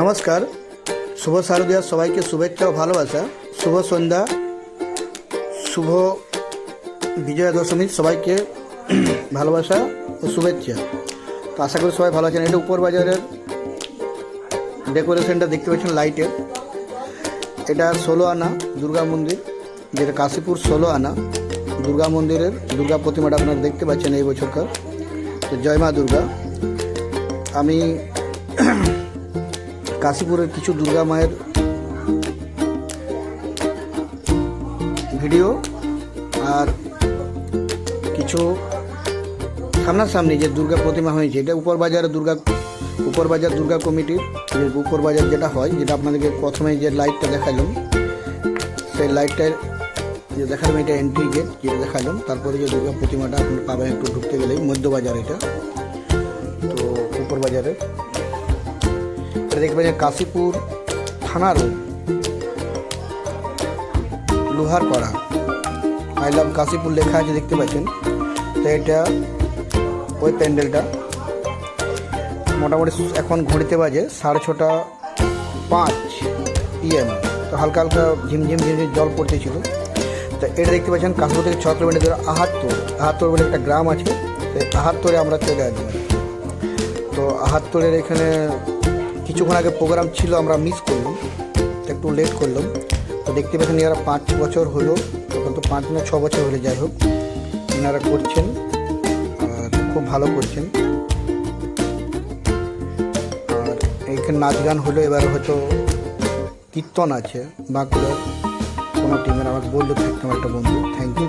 নমস্কার। শুভ শারদীয়ার সবাইকে শুভেচ্ছা ও ভালোবাসা। শুভ সন্ধ্যা, শুভ বিজয়া দশমীর সবাইকে ভালোবাসা ও শুভেচ্ছা। তো আশা করি সবাই ভালো আছেন। এটা উপর বাজারের ডেকোরেশনটা দেখতে পাচ্ছেন লাইটের এটা ষোলো আনা দুর্গা মন্দির, যেটা কাশীপুর ষোলো আনা। দুর্গা মন্দিরের দুর্গা প্রতিমাটা আপনারা দেখতে পাচ্ছেন এই বছরকার। তো জয় মা দুর্গা। আমি কাশীপুরের কিছু দুর্গা মায়ের ভিডিও আর কিছু সামনাসামনি যে দুর্গা প্রতিমা হয়েছে, এটা উপর বাজারে দুর্গা, উপর বাজার দুর্গা কমিটির, যে উপর বাজার যেটা হয় যেটা আপনাদেরকে প্রথমে যে লাইটটা দেখালাম, সেই লাইটটার যে দেখালাম, এটা এন্ট্রি গেট যেটা দেখালাম, তারপরে যে দুর্গা প্রতিমাটা আপনি পাবেন একটু ঢুকতে গেলেই মধ্য বাজার এটা, তো উপর বাজারে। এটা দেখবেন কাশীপুর থানা road. Loharpara I love Kashipur লেখা আছে, দেখতে পাচ্ছেন। তো এটা ওই প্যান্ডেলটা। মোটামুটি এখন ঘড়িতে বাজে সাড়ে ছটা পাঁচ পিএম তো হালকা হালকা ঝিমঝিম ঝিমঝিম জল পড়তেছিল তো এটা দেখতে পাচ্ছেন কাশীপুর থেকে ছ কিলোমিটার দূরে আহাত্তর। আহাত্তর বলে একটা গ্রাম আছে। সেই আহাত্তরে আমরা চলে আসব। তো আহাত্তরের এখানে কিছুক্ষণ আগে প্রোগ্রাম ছিল, আমরা মিস করলাম। একটু লেট করলাম। তো দেখতে পাচ্ছেন এরা পাঁচ বছর হলো তখন তো পাঁচ না ছ বছর হলে, যাই হোক। এনারা করছেন, আর খুব ভালো করছেন। আর এইখানে নাচ গান হলো, এবার হয়তো কীর্তন আছে, বাঁকুড়ার। কোনো টিমের আমাকে বলল থাকতাম একটা বন্ধু। Thank you